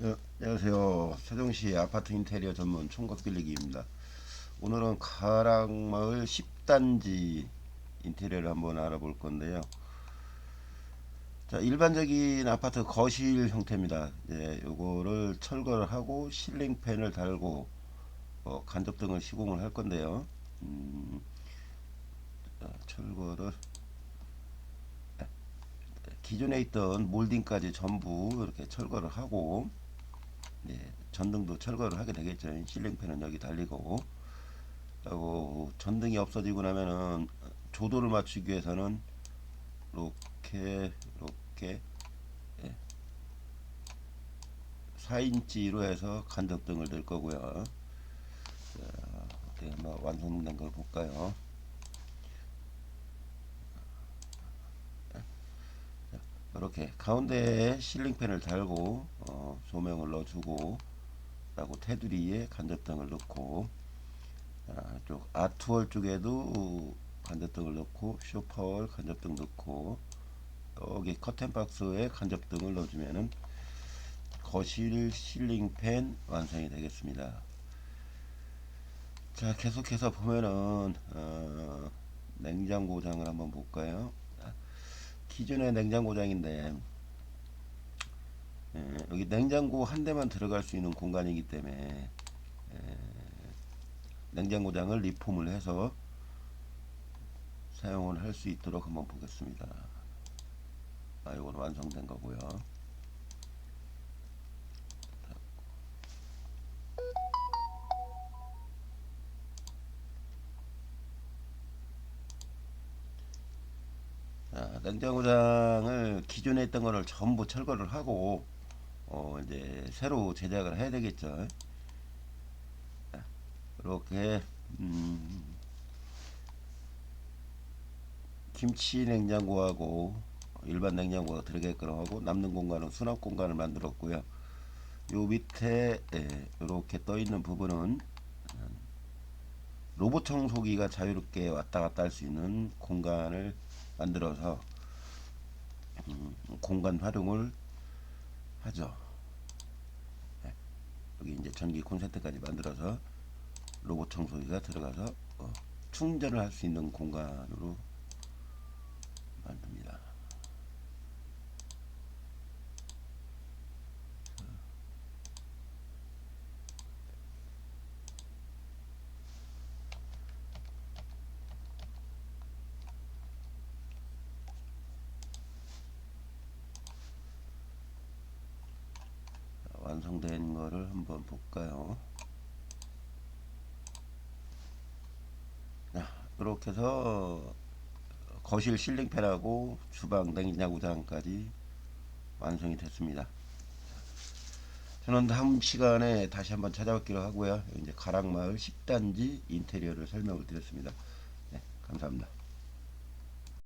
네, 안녕하세요. 세종시 아파트 인테리어 전문 총각 빌리기입니다. 오늘은 가락마을 10단지 인테리어를 한번 알아볼 건데요. 자, 일반적인 아파트 거실 형태입니다. 예, 요거를 철거를 하고 실링팬을 달고 어, 간접등을 시공을 할 건데요. 음, 자, 철거를 예, 기존에 있던 몰딩까지 전부 이렇게 철거를 하고 예, 전등도 철거를 하게 되겠죠. 실링팬은 여기 달리고 하고 전등이 없어지고 나면은 조도를 맞추기 위해서는 이렇게 이렇게 예, 4인치로 해서 간접등을 넣을 거고요. 자, 어떻게 한번 완성된 걸 볼까요? 이렇게 가운데에 실링팬을 달고 어, 조명을 넣어주고 그리고 테두리에 간접등을 넣고 아, 쪽 아트월 쪽에도 간접등을 넣고 쇼파월 간접등 넣고 여기 커튼 박스에 간접등을 넣어주면은 거실 실링팬 완성이 되겠습니다. 자 계속해서 보면은 어, 냉장고장을 한번 볼까요? 기존의 냉장고장인데 예, 여기 냉장고 한 대만 들어갈 수 있는 공간이기 때문에 예, 냉장고장을 리폼을 해서 사용을 할 수 있도록 한번 보겠습니다. 아, 이건 완성된 거고요. 자, 냉장고장을 기존에 있던 거를 전부 철거를 하고 어 이제 새로 제작을 해야 되겠죠. 자, 이렇게 음, 김치 냉장고하고 일반 냉장고가 들어가게끔 하고 남는 공간은 수납 공간을 만들었고요. 요 밑에 예, 이렇게 떠 있는 부분은 로봇 청소기가 자유롭게 왔다 갔다 할 수 있는 공간을 만들어서 음, 공간 활용을 하죠. 네. 여기 이제 전기 콘센트까지 만들어서 로봇 청소기가 들어가서 어, 충전을 할 수 있는 공간으로 만듭니다. 완성된 거를 한번 볼까요? 자, 이렇게 해서 거실 실링팬하고 주방 냉장고장까지 완성이 됐습니다. 저는 다음 시간에 다시 한번 찾아뵙기로 하고요. 이제 가락마을 10단지 인테리어를 설명을 드렸습니다. 네, 감사합니다.